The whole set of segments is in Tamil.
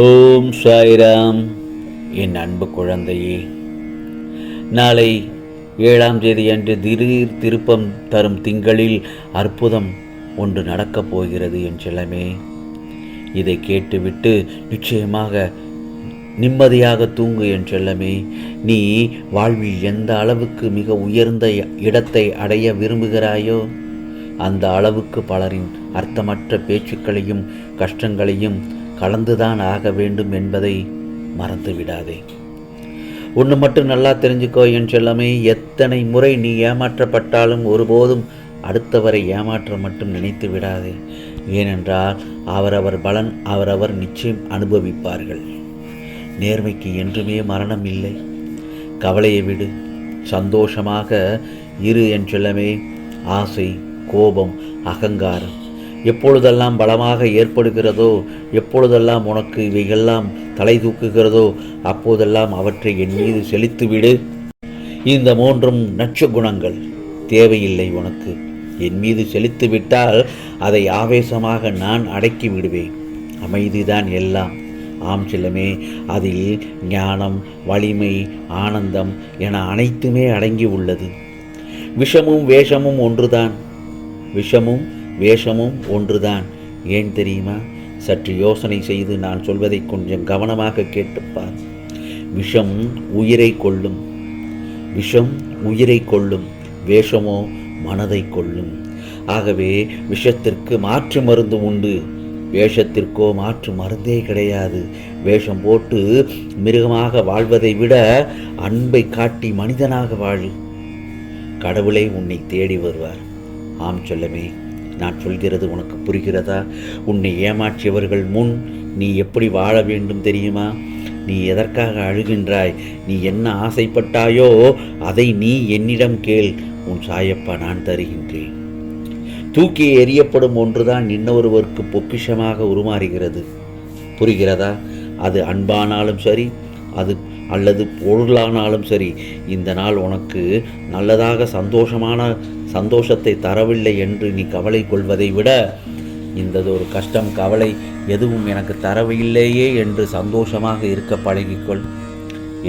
ஓம் சாய்ராம். என் அன்பு குழந்தையே நாளை ஏழாம் தேதி அன்று திடீர் திருப்பம் தரும் திங்களில் அற்புதம் ஒன்று நடக்கப் போகிறது என் செல்லமே. இதை கேட்டுவிட்டு நிச்சயமாக நிம்மதியாக தூங்கு என் செல்லமே. நீ வாழ்வில் எந்த அளவுக்கு மிக உயர்ந்த இடத்தை அடைய விரும்புகிறாயோ அந்த அளவுக்கு பலரின் அர்த்தமற்ற பேச்சுக்களையும் கஷ்டங்களையும் கலந்துதான் ஆக வேண்டும் என்பதை மறந்து விடாதே ஒன்று மட்டும் நல்லா தெரிஞ்சுக்கோ என் செல்லமே. எத்தனை முறை நீ ஏமாற்றப்பட்டாலும் ஒருபோதும் அடுத்தவரை ஏமாற்ற மட்டும் நினைத்து விடாதே ஏனென்றால் அவரவர் பலன் அவரவர் நிச்சயம் அனுபவிப்பார்கள். நேர்மைக்கு என்றுமே மரணம் இல்லை. கவலையை விடு. சந்தோஷமாக இரு என் செல்லமே. ஆசை கோபம் அகங்காரம் எப்பொழுதெல்லாம் பலமாக ஏற்படுகிறதோ எப்பொழுதெல்லாம் உனக்கு இவைகள்லாம் தலை தூக்குகிறதோ அப்போதெல்லாம் அவற்றை என் மீது செலுத்திவிடு. இந்த மூன்றும் நட்ச குணங்கள் தேவையில்லை உனக்கு. என் மீது செலுத்தி விட்டால் அதை ஆவேசமாக நான் அடக்கி விடுவேன் அமைதிதான் எல்லாம். ஆம் சிலமே அதில் ஞானம் வலிமை ஆனந்தம் என அனைத்துமே அடங்கி உள்ளது விஷமும் வேஷமும் ஒன்றுதான். விஷமும் வேஷமும் ஒன்றுதான். ஏன் தெரியுமா? சற்று யோசனை செய்து நான் சொல்வதை கொஞ்சம் கவனமாக கேட்டுப்பார். விஷம் உயிரை கொள்ளும். விஷம் உயிரை கொள்ளும். வேஷமோ மனதை கொள்ளும். ஆகவே விஷத்திற்கு மாற்று மருந்து உண்டு. வேஷத்திற்கோ மாற்று மருந்தே கிடையாது. வேஷம் போட்டு மிருகமாக வாழ்வதை விட அன்பை காட்டி மனிதனாக வாழு. கடவுளை உன்னை தேடி வருவார். ஆம் சொல்லமே. நான் சொல்கிறது உனக்கு புரிகிறதா? உன்னை ஏமாற்றியவர்கள் முன் நீ எப்படி வாழ வேண்டும் தெரியுமா? நீ எதற்காக அழுகின்றாய்? நீ என்ன ஆசைப்பட்டாயோ அதை நீ என்னிடம் கேள். உன் சாயப்பா நான் தருகின்றேன். தூக்கி எறியப்படும் ஒன்றுதான் இன்னொருவருக்கு பொக்கிஷமாக உருமாறுகிறது. புரிகிறதா? அது அன்பானாலும் சரி அது அல்லது பொருளானாலும் சரி இந்த நாள் உனக்கு நல்லதாக சந்தோஷமான சந்தோஷத்தை தரவில்லை என்று நீ கவலை கொள்வதை விட இந்ததொரு ஒரு கஷ்டம் கவலை எதுவும் எனக்கு தரவில்லையே என்று சந்தோஷமாக இருக்க பழகிக்கொள்.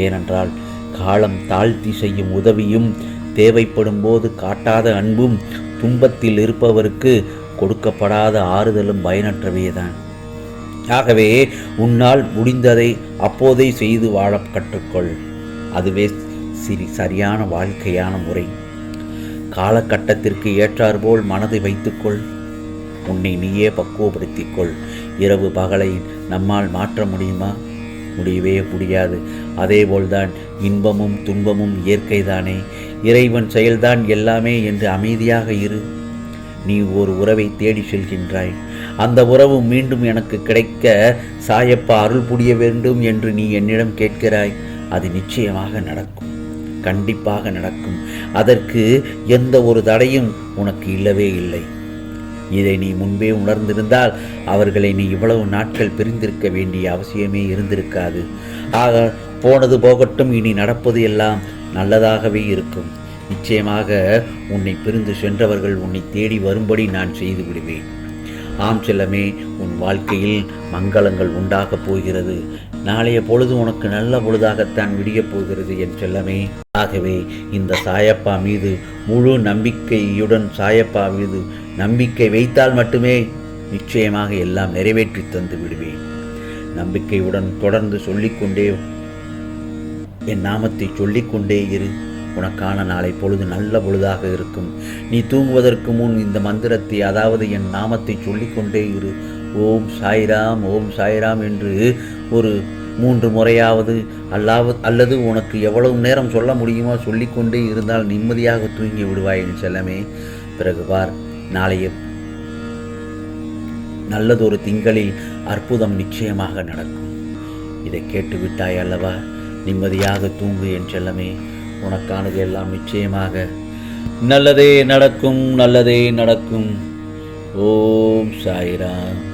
ஏனென்றால் காலம் தாழ்த்தி செய்யும் உதவியும் தேவைப்படும் போது காட்டாத அன்பும் துன்பத்தில் இருப்பவருக்கு கொடுக்கப்படாத ஆறுதலும் பயனற்றவையேதான். ஆகவே உன்னால் முடிந்ததை அப்போதே செய்து வாழ கற்றுக்கொள். அதுவே சிறி சரியான வாழ்க்கையான முறை. காலகட்டத்திற்கு ஏற்றாற்போல் மனதை வைத்துக்கொள். உன்னை நீயே பக்குவப்படுத்திக்கொள். இரவு பகலை நம்மால் மாற்ற முடியுமா? முடியவே முடியாது. அதேபோல்தான் இன்பமும் துன்பமும் இயற்கைதானே. இறைவன் செயல்தான் எல்லாமே என்று அமைதியாக இரு. நீ ஒரு உறவை தேடி செல்கின்றாய். அந்த உறவு மீண்டும் எனக்கு கிடைக்க சாயப்பா அருள் புரிய வேண்டும் என்று நீ என்னிடம் கேட்கிறாய். அது நிச்சயமாக நடக்கும். கண்டிப்பாக நடக்கும். அதற்கு எந்த ஒரு தடையும் உனக்கு இல்லவே இல்லை. இதை நீ முன்பே உணர்ந்திருந்தால் அவர்களை நீ இவ்வளவு நாட்கள் பிரிந்திருக்க வேண்டிய அவசியமே இருந்திருக்காது. ஆக போனது போகட்டும் இனி நடப்பது எல்லாம் நல்லதாகவே இருக்கும். நிச்சயமாக உன்னை பிரிந்து சென்றவர்கள் உன்னை தேடி வரும்படி நான் செய்து விடுவேன். ஆம் செல்லமே உன் வாழ்க்கையில் மங்களங்கள் உண்டாகப் போகிறது. நாளைய பொழுது உனக்கு நல்ல பொழுதாகத்தான் விடியப் போகிறது என் செல்லமே. ஆகவே இந்த சாயப்பா மீது முழு நம்பிக்கையுடன் சாயப்பா மீது நம்பிக்கை வைத்தால் மட்டுமே நிச்சயமாக எல்லாம் நிறைவேற்றி தந்து விடுவேன். நம்பிக்கையுடன் தொடர்ந்து சொல்லிக்கொண்டே என் நாமத்தை சொல்லிக்கொண்டே இரு. உனக்கான நாளை பொழுது நல்ல பொழுதாக இருக்கும். நீ தூங்குவதற்கு முன் இந்த மந்திரத்தை அதாவது என் நாமத்தை சொல்லிக்கொண்டே இரு. ஓம் சாய்ராம் ஓம் சாய்ராம் என்று ஒரு மூன்று முறையாவது அல்லாவ அல்லது உனக்கு எவ்வளவு நேரம் சொல்ல முடியுமோ சொல்லிக்கொண்டே இருந்தால் நிம்மதியாக தூங்கி விடுவாய் என் செல்லமே. பிறகு பார் நாளைய நல்லதொரு திங்களில் அற்புதம் நிச்சயமாக நடக்கும். இதை கேட்டு விட்டாய் அல்லவா? நிம்மதியாக தூங்கு என் செல்லமே. உனக்கானது எல்லாம் நிச்சயமாக. நல்லதே நடக்கும் நல்லதே நடக்கும். ஓம் சாய்ராம்.